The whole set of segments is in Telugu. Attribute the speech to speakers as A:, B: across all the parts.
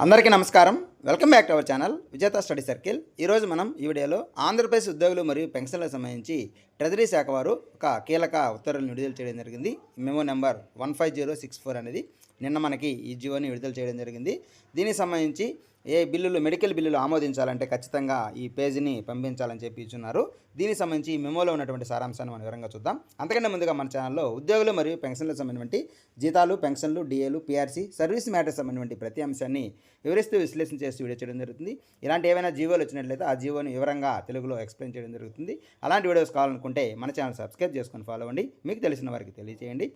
A: అందరికీ నమస్కారం. Welcome back to our channel Vijetha study circle. ఈరోజు మనం ఈ వీడియోలో ఆంధ్రప్రదేశ్ ఉద్యోగులు మరియు పెన్షన్లకు సంబంధించి ట్రెజరీ శాఖ వారు ఒక కీలక ఉత్తర్వులను విడుదల చేయడం జరిగింది. Memo number one five zero six four అనేది నిన్న మనకి ఈ జియోని విడుదల చేయడం జరిగింది. దీనికి సంబంధించి ఏ బిల్లులు మెడికల్ బిల్లులు ఆమోదించాలంటే ఖచ్చితంగా ఈ పేజీని పంపించాలని చెప్పి ఇచ్చున్నారు. దీనికి సంబంధించి ఈ మెమోలో ఉన్నటువంటి సారాంశాన్ని మనం వివరంగా చూద్దాం. అంతకంటే ముందుగా మన ఛానల్లో ఉద్యోగులు మరియు పెన్షన్లకు సంబంధించి జీతాలు పెన్షన్లు డిఏలు పిఆర్సీ సర్వీస్ మ్యాటర్స్ సంబంధించి ప్రతి అంశాన్ని వివరిస్తూ విశ్లేషణ చేసి వీడియో చేయడం జరుగుతుంది. ఇలాంటి ఏమైనా జీవోలు వచ్చినట్లయితే ఆ జీవోని వివరంగా తెలుగులో ఎక్స్ప్లెయిన్ చేయడం జరుగుతుంది. అలాంటి వీడియోస్ కావాలనుకుంటే మన ఛానల్ సబ్స్క్రైబ్ చేసుకొని ఫాలో అవ్వండి మీకు తెలిసిన వారికి తెలియజేయండి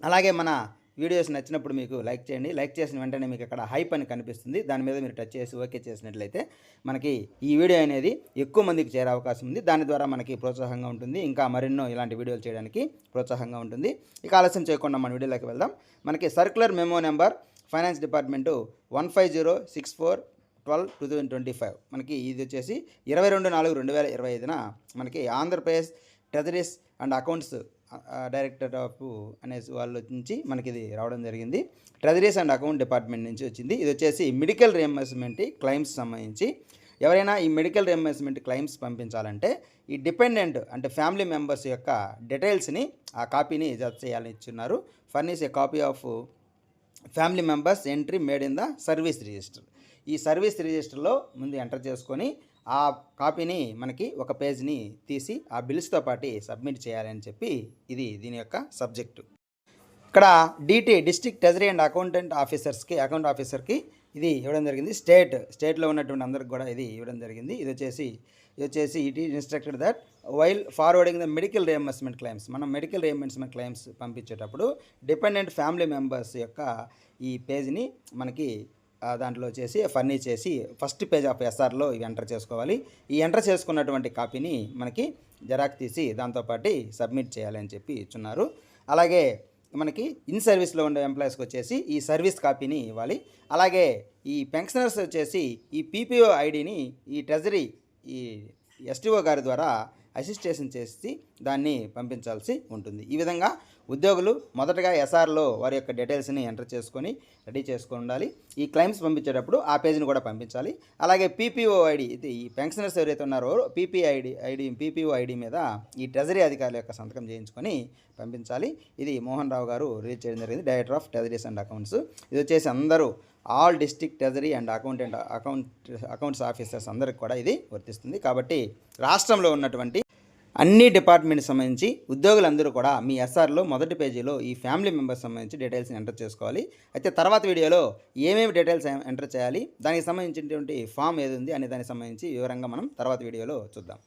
A: అలాగే మన వీడియోస్ నచ్చినప్పుడు మీకు లైక్ చేయండి. లైక్ చేసిన వెంటనే మీకు అక్కడ హైప్ అని కనిపిస్తుంది. దాని మీద మీరు టచ్ చేసి ఓకే చేసినట్లయితే మనకి ఈ వీడియో అనేది ఎక్కువ మందికి చేరే అవకాశం ఉంది. దాని ద్వారా మనకి ప్రోత్సాహంగా ఉంటుంది. ఇంకా మరెన్నో ఇలాంటి వీడియోలు చేయడానికి ప్రోత్సాహంగా ఉంటుంది. ఇక ఆలస్యం చేయకుండా మన వీడియోలోకి వెళ్దాం. మనకి circular memo number finance department one five zero six four twelve two thousand twenty five. మనకి ఇది వచ్చేసి ఇరవై రెండు నాలుగు రెండు వేల ఇరవై ఐదున మనకి Andhra Pradesh treasuries and accounts director of అనేసి వాళ్ళ నుంచి మనకి ఇది రావడం జరిగింది. ట్రెజరీస్ అండ్ అకౌంట్ డిపార్ట్మెంట్ నుంచి వచ్చింది. ఇది వచ్చేసి మెడికల్ రియంబర్స్మెంట్ క్లైమ్స్ సంబంధించి. ఎవరైనా ఈ మెడికల్ రియంబర్స్మెంట్ క్లైమ్స్ పంపించాలంటే ఈ డిపెండెంట్ అంటే ఫ్యామిలీ మెంబర్స్ యొక్క డీటెయిల్స్ని ఆ కాపీని జత చేయాలని ఇచ్చున్నారు. Furnish a copy of family members entry made in the service register. ఈ సర్వీస్ రిజిస్టర్లో ముందు ఎంటర్ చేసుకొని ఆ కాపీని మనకి ఒక పేజ్ని తీసి ఆ బిల్స్తో పాటు సబ్మిట్ చేయాలని చెప్పి ఇది దీని యొక్క సబ్జెక్టు. ఇక్కడ DT district treasury and accountant ఆఫీసర్స్కి account ఆఫీసర్కి ఇది ఇవ్వడం జరిగింది. స్టేట్ స్టేట్లో ఉన్నటువంటి అందరికి కూడా ఇది ఇవ్వడం జరిగింది. ఇది వచ్చేసి ఇది వచ్చేసి it is instructed that while forwarding the medical reimbursement claims మనం మెడికల్ రియంబర్స్మెంట్ క్లైమ్స్ పంపించేటప్పుడు డిపెండెంట్ ఫ్యామిలీ మెంబర్స్ యొక్క ఈ పేజ్ని మనకి దాంట్లో చేసి ఫర్నీ చేసి ఫస్ట్ పేజ్ ఆఫ్ ఎస్ఆర్లో ఇవి ఎంటర్ చేసుకోవాలి. ఈ ఎంటర్ చేసుకున్నటువంటి కాపీని మనకి జెరాక్స్ తీసి దాంతోపాటు సబ్మిట్ చేయాలని చెప్పి ఇచ్చున్నారు. అలాగే మనకి ఇన్ సర్వీస్లో ఉండే ఎంప్లాయీస్కి వచ్చేసి ఈ సర్వీస్ కాపీని ఇవ్వాలి. అలాగే ఈ పెన్షనర్స్ వచ్చేసి ఈ పీపీఓ ఐడిని ఈ ట్రెజరీ ఈ ఎస్టీఓ గారి ద్వారా అసిస్టేషన్ చేసి దాన్ని పంపించాల్సి ఉంటుంది. ఈ విధంగా ఉద్యోగులు మొదటగా ఎస్ఆర్లో వారి యొక్క డీటెయిల్స్ని ఎంటర్ చేసుకొని రెడీ చేసుకొని ఉండాలి. ఈ క్లైమ్స్ పంపించేటప్పుడు ఆ పేజీని కూడా పంపించాలి. అలాగే పీపీఓ ఐడి ఇది ఈ పెన్షనర్స్ ఎవరైతే ఉన్నారో PP ID ID PPO ID మీద ఈ ట్రెజరీ అధికారుల యొక్క సంతకం చేయించుకొని పంపించాలి. ఇది మోహన్ రావు గారు రిలీజ్ చేయడం జరిగింది. Director of treasuries and accounts ఇది వచ్చేసి అందరూ all district treasury and accountant account accounts officers అందరికి కూడా ఇది వర్తిస్తుంది. కాబట్టి రాష్ట్రంలో ఉన్నటువంటి అన్ని డిపార్ట్మెంట్ సంబంధించి ఉద్యోగులందరూ కూడా మీ ఎస్ఆర్లో మొదటి పేజీలో ఈ ఫ్యామిలీ మెంబర్స్ సంబంధించి డీటెయిల్స్ని ఎంటర్ చేసుకోవాలి. అయితే తర్వాత వీడియోలో ఏమేమి డీటెయిల్స్ ఎంటర్ చేయాలి దానికి సంబంధించినటువంటి ఫామ్ ఏది ఉంది అనే దానికి సంబంధించి వివరంగా మనం తర్వాత వీడియోలో చూద్దాం.